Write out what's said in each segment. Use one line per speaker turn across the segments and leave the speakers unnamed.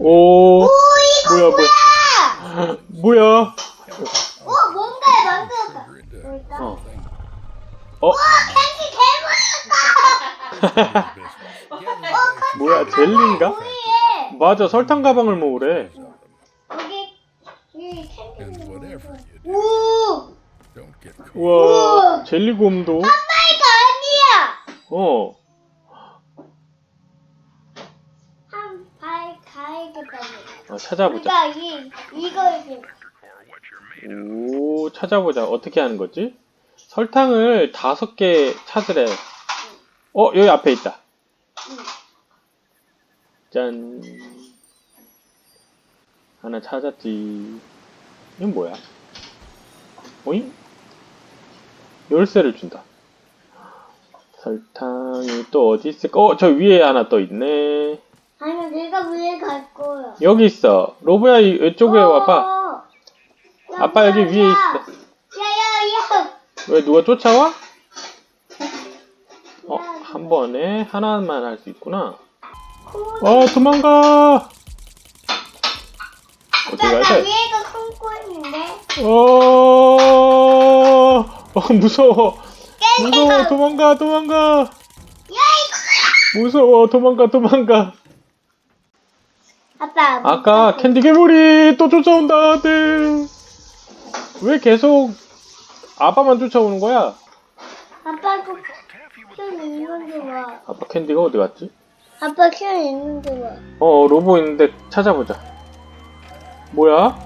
오,
오 이거
뭐야,
뭐야?
뭐야?
어 뭔가 만들었다. 뭘까?
어. 어?
캔디 개물었다.
뭐야, 젤리인가?
뭐해?
맞아, 설탕 가방을 모으래.
여기 이 캔디. 오.
우와, 젤리곰도.
이거 아니야.
어,
한발 가야겠다.
어, 찾아보자.
그러니까 이 이거 이제
오, 찾아보자. 어떻게 하는 거지? 설탕을 다섯 개 찾으래. 어, 여기 앞에 있다. 짠. 하나 찾았지. 이건 뭐야? 오잉? 열쇠를 준다. 설탕이 또 어디 있을까? 어, 저 위에 하나 또 있네.
아니 내가 위에 갈 거야.
여기 있어. 로브야, 이- 이쪽에 와봐.
어.
아빠 여기 위에 있어.
야야야.
왜 누가 쫓아와? 어, 한 번에 하나만 할 수 있구나. 어, 도망가!
아빠
가야
나
돼?
위에가 숨고 있는데.
어, 어, 무서워. 무서워. 도망가, 도망가. 무서워, 도망가, 도망가.
아빠.
아까 캔디 괴물이 또 쫓아온다, 네. 왜 계속 아빠만 쫓아오는 거야?
아빠 그큐 있는데 와.
아빠 캔디가 어디 갔지?
아빠 큐 있는데 와.
어, 로보 있는데 찾아보자. 뭐야?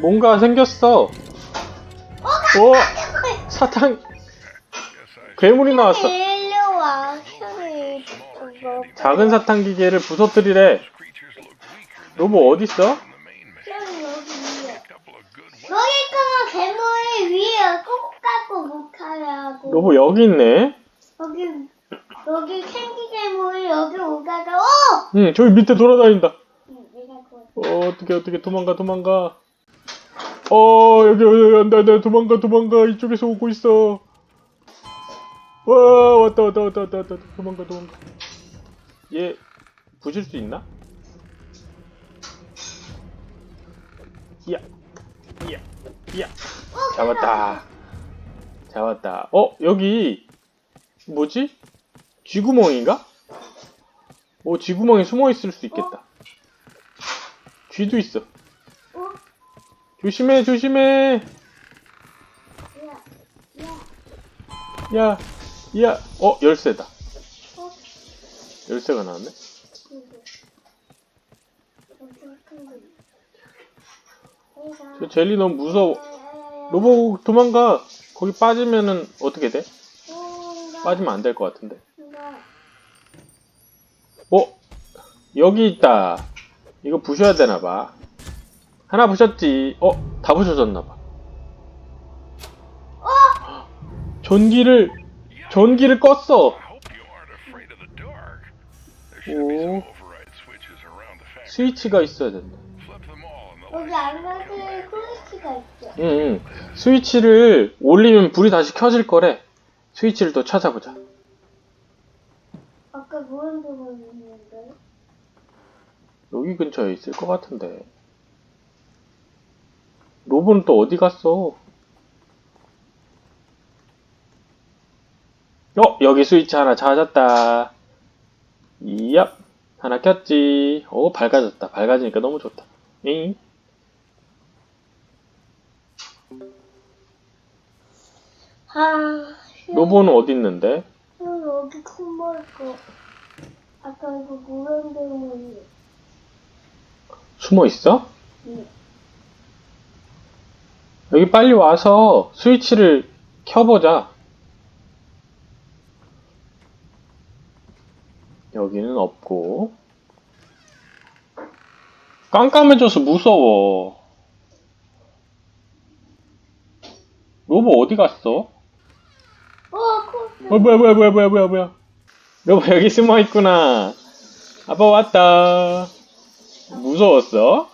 뭔가 생겼어. 어, 사탕, 괴물이 나왔어.
뭐.
작은 사탕 기계를 부서뜨리래. 로보 어딨어?
큐이 여기 위에. 괴물이 위에 꼭 갖고 못 하라고.
로보 여기 있네.
여기 여기 캔디 괴물이 여기 오다가 어!
응, 저기 밑에 돌아다닌다.
응, 내가 그거.
어, 어떻게, 어떻게, 도망가, 도망가. 어, 여기, 여기, 안 돼, 안 돼, 도망가, 도망가. 이쪽에서 오고 있어. 와, 왔다, 왔다, 왔다, 왔다, 왔다. 도망가, 도망가. 얘, 부실 수 있나? 이야, 이야, 이야. 잡았다. 잡았다. 어, 여기, 뭐지? 쥐구멍인가? 오, 쥐구멍에 숨어 있을 수 있겠다. 쥐도 있어.
어?
조심해, 조심해.
야, 야,
야, 야, 어, 열쇠다.
어?
열쇠가 나왔네. 저 젤리 너무 무서워. 로보 도망가. 거기 빠지면은 어떻게 돼? 빠지면 안 될 것 같은데. 어? 여기 있다. 이거 부셔야 되나 봐. 하나 부셨지. 어? 다 부셔졌나 봐. 전기를 전기를 껐어. 오.
factory.
스위치가 있어야 된다.
여기 안가게 클래치가 있죠.
응, 응. 스위치를 올리면 불이 다시 켜질 거래. 스위치를 또 찾아보자.
아까 무슨 부분 있는데?
여기 근처에 있을 것 같은데. 로봇은 또 어디 갔어? 어, 여기 스위치 하나 찾았다. 이얍. 하나 켰지. 오, 밝아졌다. 밝아지니까 너무 좋다. 에잉.
아,
로봇은 어디 있는데?
형 여기 숨어 있고. 아까 이거 무슨 부분이?
숨어 있어?
응.
여기 빨리 와서 스위치를 켜보자. 여기는 없고. 깜깜해져서 무서워. 로보 어디 갔어?
어.
어, 뭐야, 뭐야, 뭐야, 뭐야, 뭐야, 뭐야. 로보 여기 숨어 있구나. 아빠 왔다. 무서웠어?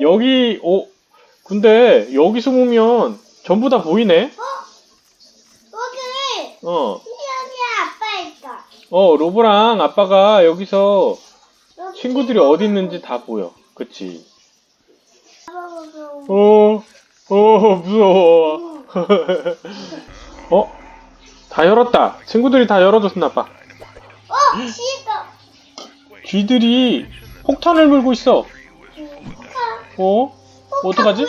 여기, 어, 근데 여기 숨으면 전부 다 보이네? 어,
여기 있다.
어, 로보랑 아빠가 여기서
여기
친구들이 어디 있는지 다 보여. 그치?
친구들.
어, 어, 무서워. 어? 다 열었다. 친구들이 다 열어줬나 봐.
어, 지가.
쥐들이 폭탄을 물고 있어. 어? 어떡하지?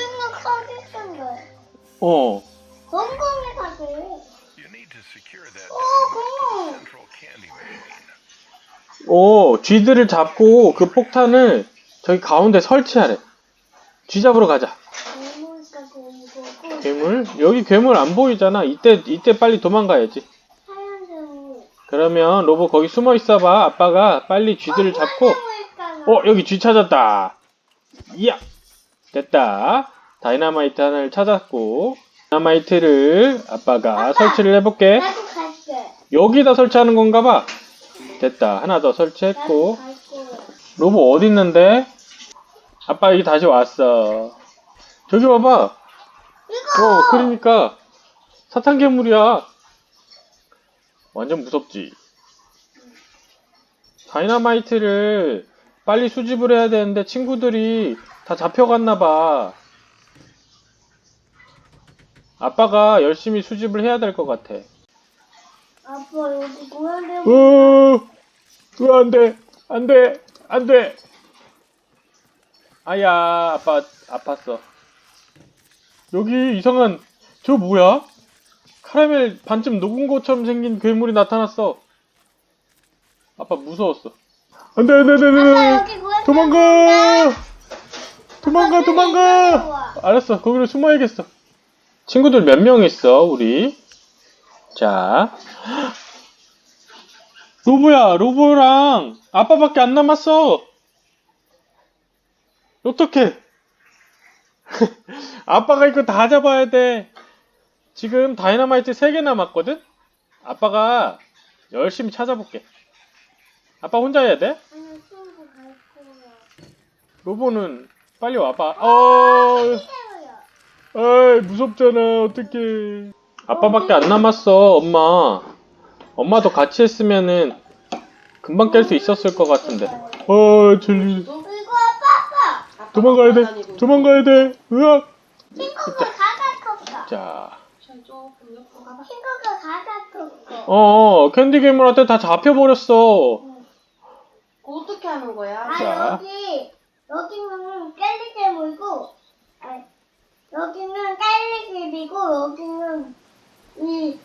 어.
건강해 카드. 어,
쥐들을 잡고 그 폭탄을 저기 가운데 설치하래. 쥐 잡으러 가자.
괴물?
여기 괴물 안 보이잖아. 이때, 이때 빨리 도망가야지.
하얀색으로.
그러면 로보 거기 숨어 있어봐. 아빠가 빨리 쥐들을 잡고. 어, 여기 쥐 찾았다. 이야! 됐다. 다이나마이트 하나를 찾았고. 다이나마이트를 아빠가
아빠!
설치를 해볼게.
나도 갈게.
여기다 설치하는 건가 봐. 됐다. 하나 더 설치했고. 로보 어디 있는데? 아빠 여기 다시 왔어. 저기 봐봐.
이거.
어, 그러니까 사탕 괴물이야. 완전 무섭지. 다이나마이트를 빨리 수집을 해야 되는데 친구들이 다 잡혀갔나 봐. 아빠가 열심히 수집을 해야 될 것 같아.
아빠 여기 고양이.
으, 으, 안 돼, 안 돼, 안 돼. 아야, 아빠, 아팠어. 여기 이상한, 저 뭐야? 카라멜 반쯤 녹은 것처럼 생긴 괴물이 나타났어. 아빠 무서웠어. 안 돼, 안 돼, 안 돼, 안 돼. 도망가! 도망가, 도망가! 알았어, 거기로 숨어야겠어. 친구들 몇 명 있어, 우리? 자. 로보야, 로보랑 아빠밖에 안 남았어. 어떡해. 아빠가 이거 다 잡아야 돼. 지금 다이너마이트 3개 남았거든? 아빠가 열심히 찾아볼게. 아빠 혼자 해야 돼?
아니 친구 갈 거야.
로보는 빨리 와봐. 어,
태우야.
아이, 무섭잖아. 어떡해. 아빠밖에 안 남았어, 엄마. 엄마도 같이 했으면은 금방 깰 수 있었을 것 같은데. 어, 젤리.
이거 아빠 아빠.
도망가야 돼. 도망가야 돼. 으악.
친구가 가가 컸어.
자.
친구가 가가 컸어.
어, 캔디 괴물한테 다 잡혀버렸어.
어떻게 하는 거야?
아
자.
여기 여기는 깰리개물고 아, 여기는 깰리개이고 여기는 이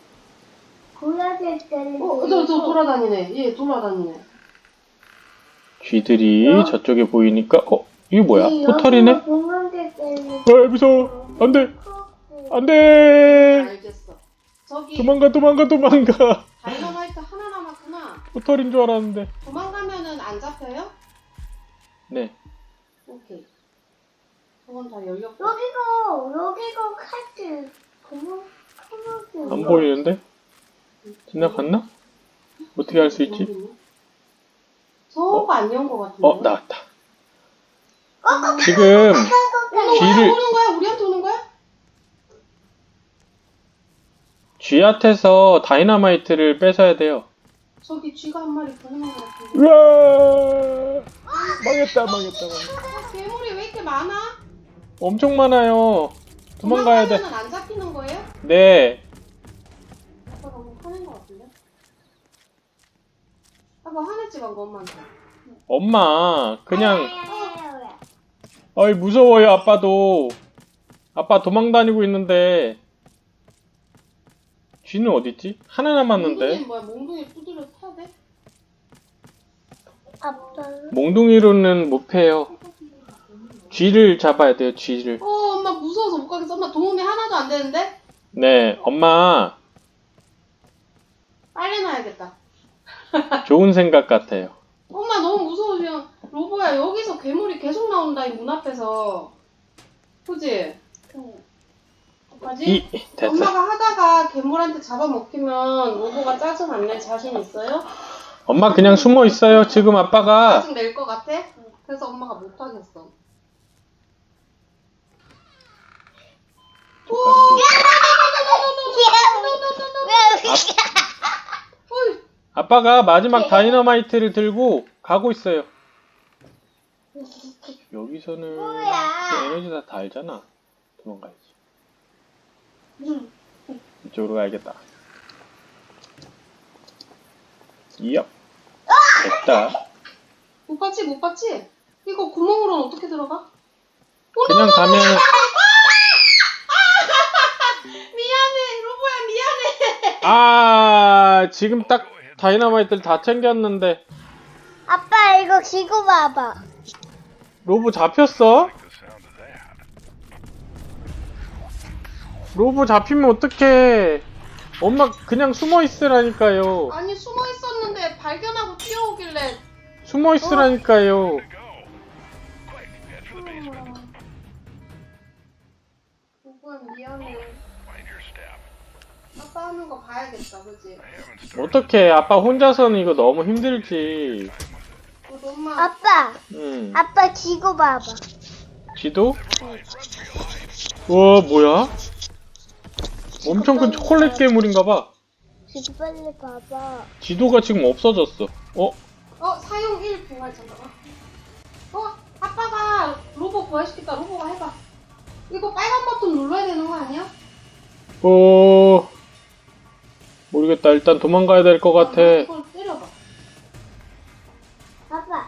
고라지 깰리개.
어, 저, 저 돌아다니네. 얘 돌아다니네.
쥐들이 저쪽에 보이니까, 어, 이게 뭐야? 포털이네? 아, 무서워. 안 돼. 안 돼.
알겠어. 저기
도망가, 도망가, 도망가.
다이너마이트 하나 남았구나.
포털인 줄 알았는데.
도망가면은 안 잡혀요?
네.
오케이. 저건 다 열렸고.
여기가 여기가 카트 공룡개.
안 보이는데? 지나갔나? 어떻게 할수 있지?
저거 안 연 거 같은데.
어, 나왔다. 지금 쥐를-
오는 거야? 우리한테 오는 거야?
쥐한테서 다이너마이트를 뺏어야 돼요.
저기 쥐가 한 마리 보는 거 같은데.
으아! 망했다, 망했다, 망했다.
어, 괴물이 왜 이렇게 많아?
엄청 많아요. 도망가야 돼.
도망가면은 안 잡히는 거예요?
네.
아빠 너무 화낸 거 같은데? 아빠 화냈지 방금 엄마한테.
엄마, 그냥,
아,
어이, 무서워요, 아빠도. 아빠 도망 다니고 있는데. 쥐는 어딨지? 하나 남았는데.
몽둥이 뭐야? 몽둥이 두드려 돼?
아빠.
몽둥이로는 못 패요. 쥐를 잡아야 돼요, 쥐를.
어 엄마 무서워서 못 가겠어. 엄마 도움이 하나도 안 되는데?
네, 엄마,
빨리 놔야겠다.
좋은 생각 같아요.
엄마 너무 무서워 지금. 로보야 여기서 괴물이 계속 나온다 이 문 앞에서. 그지?
이, 됐어.
엄마가 하다가 괴물한테 잡아먹히면 로보가 짜증 안 낼 자신 있어요?
엄마 그냥 숨어 있어요. 지금 아빠가
짜증 낼 것 같아? 그래서 엄마가 못 하겠어.
왜?
어이,
아빠가 마지막 다이너마이트를 들고 가고 있어요. 여기서는
뭐야?
에너지 다 달잖아. 도망가야지.
응.
이쪽으로 가야겠다. 이업. 됐다.
못 봤지 못 봤지? 이거 구멍으로는 어떻게 들어가?
그냥 가면
미안해 로보야 미안해.
아 지금 딱 다이너마이트를 다 챙겼는데
아빠 이거 기고 봐봐.
로브 잡혔어? 로브 잡히면 어떡해? 엄마 그냥 숨어 있으라니까요.
아니 숨어 있었는데 발견하고 뛰어오길래
숨어 있으라니까요.
Basement.
로보야 미안해. 하는 거 봐야겠다 그지?
어떡해? 아빠 혼자서는 이거 너무 힘들지.
어, 엄마
아빠,
응.
아빠 기고 봐봐.
지도? 와 뭐야? 엄청 큰 초콜릿 괴물인가 봐.
지도 빨리 봐봐.
지도가 지금 없어졌어. 어?
어 사용 1 부활 잠깐만. 어 아빠가 로보 부활시켰다 로보가 해봐. 이거 빨간 버튼 눌러야 되는 거 아니야?
어... 모르겠다. 일단 도망가야 될 것 같아.
이걸 때려봐.
아빠.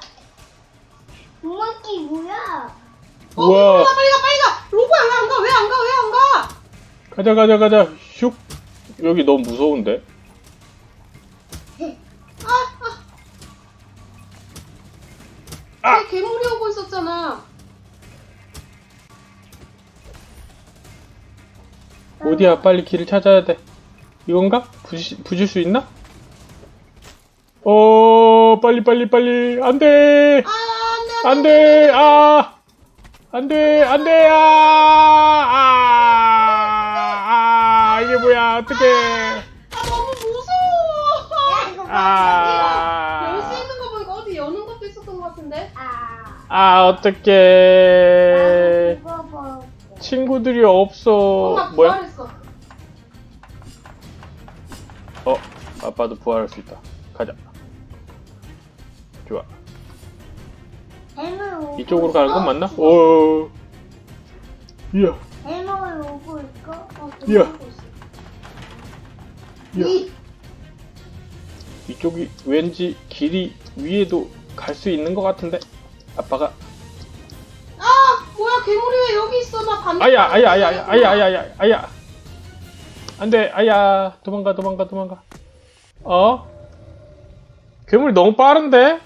구멍기 뭐야?
어,
우와.
빨리 가, 빨리 가! 로보야, 왜안 가? 왜 안 가? 왜 안 가?
가자 가자 가자. 슉. 여기 너무 무서운데. 아!
왜 괴물이 오고 있었잖아.
어디야? 빨리 길을 찾아야 돼. 이건가? 부시, 부실 수 있나? 어, 빨리 빨리 빨리. 안 돼.
아, 안 돼,
안 돼. 아. 안 돼. 안 돼. 아. 아. 아. 이게 뭐야? 어떡해.
아, 너무 무서워.
아.
열수 있는 거 보니까 어디 여는 것도 있었던 것 같은데?
아.
아,
봐.
친구들이 없어.
엄마
뭐야?
부활했어.
아빠도 부활할 수 있다. 가자. 좋아.
오고
이쪽으로 가는 건? 맞나? 오. 이야,
뱀을 오고 있고.
어,
이야.
있어.
이야.
이,
이쪽이 왠지 길이 위에도 갈 수 있는 것 같은데. 아빠가
아, 뭐야, 괴물이 왜 여기 있어? 나 반대.
아야, 아야, 아야, 아야, 아야, 아야, 아야. 안돼, 아야, 도망가, 도망가, 도망가. 어? 괴물 너무 빠른데?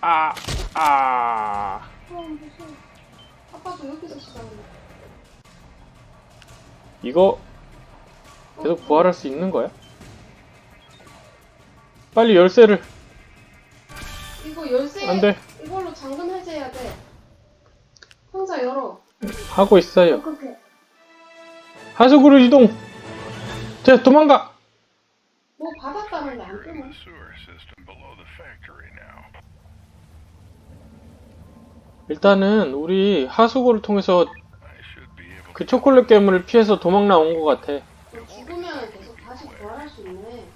아, 아.
아빠도 여기서.
이거 계속 부활할 수 있는 거야? 빨리 열쇠를.
이거 열쇠.
안 돼.
이걸로 잠금 해제해야 돼. 상자 열어.
하고 있어요.
그게.
하수구로 이동. 자, 도망가.
뭐 받았다는데 안 뜨네.
일단은 우리 하수구를 통해서 그 초콜릿 괴물을 피해서 도망 나온 것 같아.
너 죽으면 계속 다시 부활할 수 있네.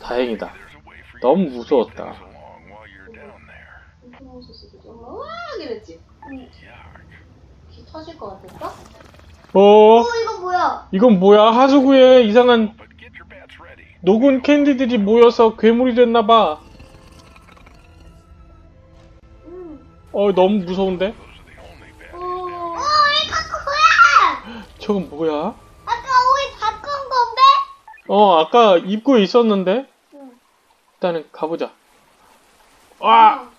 다행이다. 너무 무서웠다.
와 이랬지. 귀 터질 것 같았어?
어,
어, 이거 뭐야?
이건 뭐야? 하수구에 이상한 녹은 캔디들이 모여서 괴물이 됐나봐.
음.
어, 너무 무서운데?
어.
어, 이거 뭐야?
저건 뭐야?
아까 우리 바꾼 건데?
어, 아까 입구에 있었는데?
응.
일단은 가보자. 와!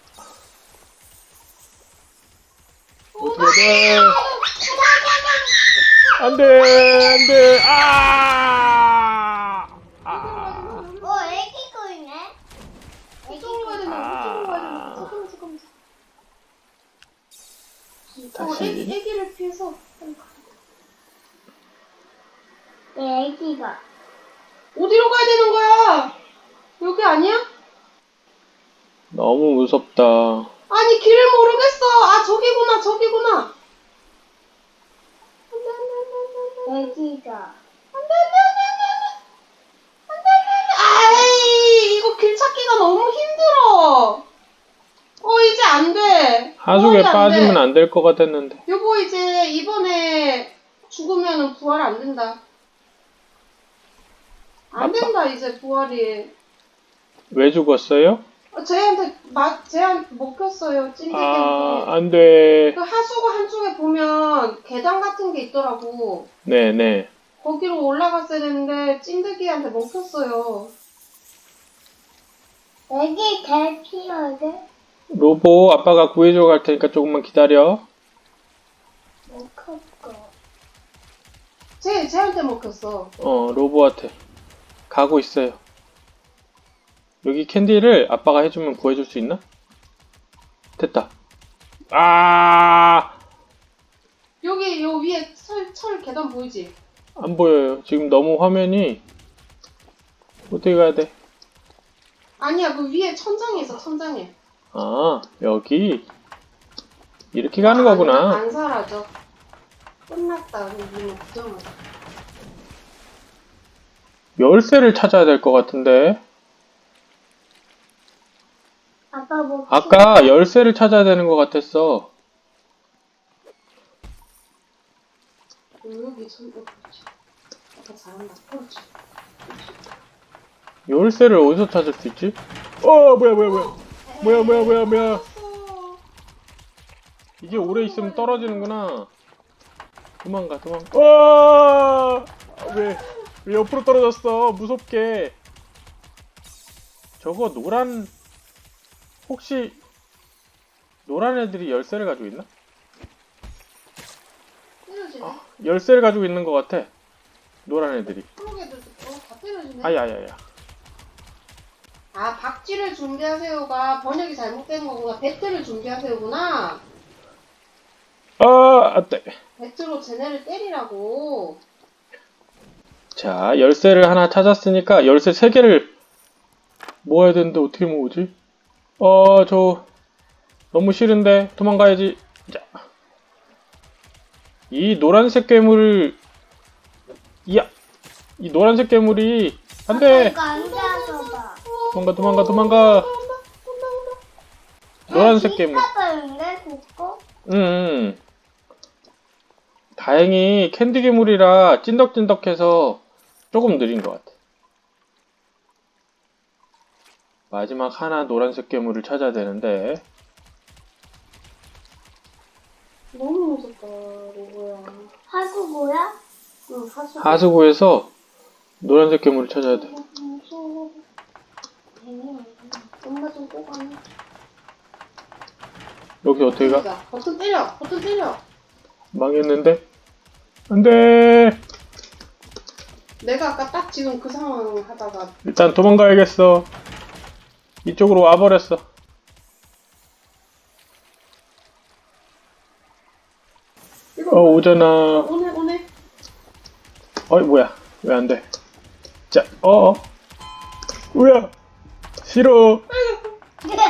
어떻게 돼? 안 돼, 안 돼, 아! 아!
어, 애기 거이네.
이쪽으로 가야 되나? 이쪽으로 가야 되나? 잠깐만 잠깐만. 어,
다시.
애기, 애기를 피해서 빨리 가.
내 애기가.
어디로 가야 되는 거야? 여기 아니야?
너무 무섭다.
아니 길을 모르겠어. 아 저기구나 저기구나.
애기가.
안돼 이거 길 찾기가 너무 힘들어. 어, 이제 안 돼. 안
빠지면
돼.
안 될 것 같았는데.
여보, 이제 이번에 죽으면은 부활 안 된다. 안
아빠.
된다, 이제 부활이.
왜 죽었어요?
어, 쟤한테, 막, 쟤한테 먹혔어요, 찐득이한테.
아, 안 돼.
그 하수구 한쪽에 보면 계단 같은 게 있더라고.
네네.
거기로 올라갔어야 되는데 찐득이한테 먹혔어요.
여기 개 키워야 돼?
로보 아빠가 구해줘 갈 테니까 조금만 기다려.
못 컸고.
쟤, 쟤한테 먹혔어.
어, 로보한테. 가고 있어요. 여기 캔디를 아빠가 해주면 구해줄 수 있나? 됐다. 아,
여기, 요 위에 철, 철 계단 보이지?
안 보여요. 지금 너무 화면이. 어떻게 가야 돼?
아니야, 그 위에 천장에 있어, 천장에.
아, 여기. 이렇게 가는
안,
거구나.
안 사라져. 끝났다, 우리.
열쇠를 찾아야 될 것 같은데.
아빠 뭐
아까 열쇠를 찾아야 되는 것 같았어.
여기 천, 어, 그렇지. 아빠 잘한다. 그렇지.
열쇠를 어디서 찾을 수 있지? 어, 뭐야, 뭐야, 뭐야. 뭐야, 뭐야, 뭐야, 뭐야.
어,
이게 오래 있으면 떨어지는구나. 도망가, 도망가. 와! 왜, 왜 옆으로 떨어졌어? 무섭게. 저거 노란, 혹시, 노란 애들이 열쇠를 가지고 있나? 아, 열쇠를 가지고 있는 것 같아. 노란 애들이.
어, 다.
아야야야.
아, 박쥐를 준비하세요가 번역이 잘못된 거구나. 배트를 준비하세요구나.
아, 안 돼.
배트로 쟤네를 때리라고.
자, 열쇠를 하나 찾았으니까 열쇠 세 개를 모아야 되는데 어떻게 모으지? 어, 저 너무 싫은데 도망가야지. 자. 이 노란색 괴물 이야. 이 노란색 괴물이 안 돼.
봐.
도망가 도망가 도망가. 노란색 괴물. 음. 다행히 캔디 괴물이라 찐덕찐덕해서 조금 느린 것 같아. 마지막 하나 노란색 괴물을 찾아야 되는데
너무 무섭다, 로고야.
하수구야?
응, 하수.
하수구에서 노란색 괴물을 찾아야 돼.
엄마 좀 꼬가네.
여기 어떻게 가?
자, 버튼 때려, 버튼 때려.
망했는데? 안 돼!
내가 아까 딱 지금 그 상황 하다가
일단 도망가야겠어. 이쪽으로 와버렸어.
이거
어, 오잖아.
오네 오네.
어이, 뭐야. 왜 안 돼? 자, 어어. 뭐야. 싫어.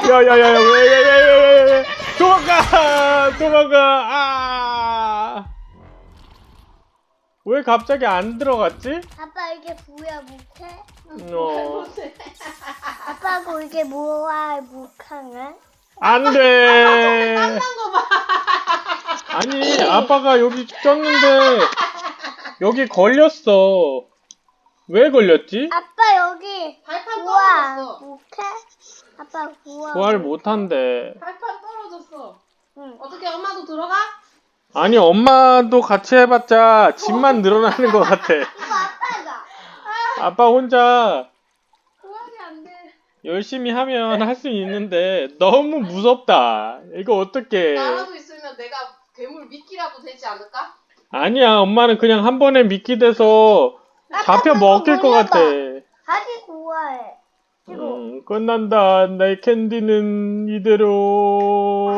야야야야, 왜, 왜, 왜, 왜, 왜, 왜. 도망가! 도망가! 아! 왜 갑자기 안 들어갔지?
아빠 이게 뭐야 목해?
어.
아빠고 이게 뭐야 목하네?
안 돼! 아니, 아빠가 여기 쪘는데, 여기 걸렸어. 왜 걸렸지?
아빠 여기
발 떨어졌어.
목해? 아빠 우와
부활 못한대.
발판 떨어졌어.
응.
어떻게 엄마도 들어가?
아니, 엄마도 같이 해봤자 집만 늘어나는 것 같아.
이거 아빠가
아빠 혼자
부활이 안 돼.
열심히 하면 할 수 있는데, 너무 무섭다. 이거 어떡해.
나라도 있으면 내가 괴물 미끼라도 되지 않을까?
아니야, 엄마는 그냥 한 번에 미끼 돼서 잡혀 먹힐 것 같아.
아직 이거
음, 끝난다. 내 캔디는 이대로.